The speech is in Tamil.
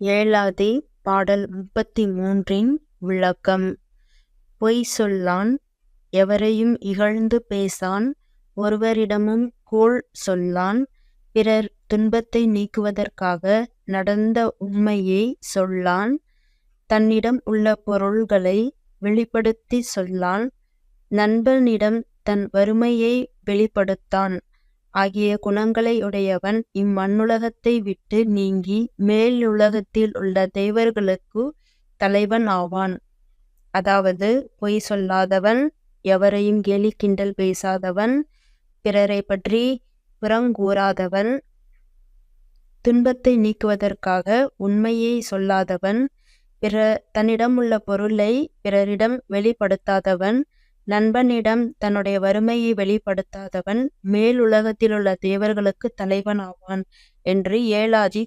ஏழாவது பாடல் முப்பத்தி மூன்றின் விளக்கம். பொய் சொல்லான் எவரையும் இகழ்ந்து பேசான் ஒருவரிடமும் கோள் சொல்லான் பிறர் துன்பத்தை நீக்குவதற்காக நடந்த உண்மையை சொல்லான் தன்னிடம் உள்ள பொருள்களை வெளிப்படுத்தி சொல்லான் நண்பனிடம் தன் வறுமையை வெளிப்படுத்தான். ஆகிய குணங்களை உடையவன் இம்மண்ணுலகத்தை விட்டு நீங்கி மேலுலகத்தில் உள்ள தேவர்களுக்கு தலைவன் ஆவான். அதாவது பொய் சொல்லாதவன் எவரையும் கேலி கிண்டல் பேசாதவன் பிறரை பற்றி புறங்கூறாதவன் துன்பத்தை நீக்குவதற்காக உண்மையை சொல்லாதவன் பிற தன்னிடம் உள்ள பொருளை பிறரிடம் வெளிப்படுத்தாதவன் நண்பனிடம் தன்னுடைய வறுமையை வெளிப்படுத்தாதவன் மேலுலகத்திலுள்ள தேவர்களுக்கு தலைவன் ஆவான் என்று ஏலாஜி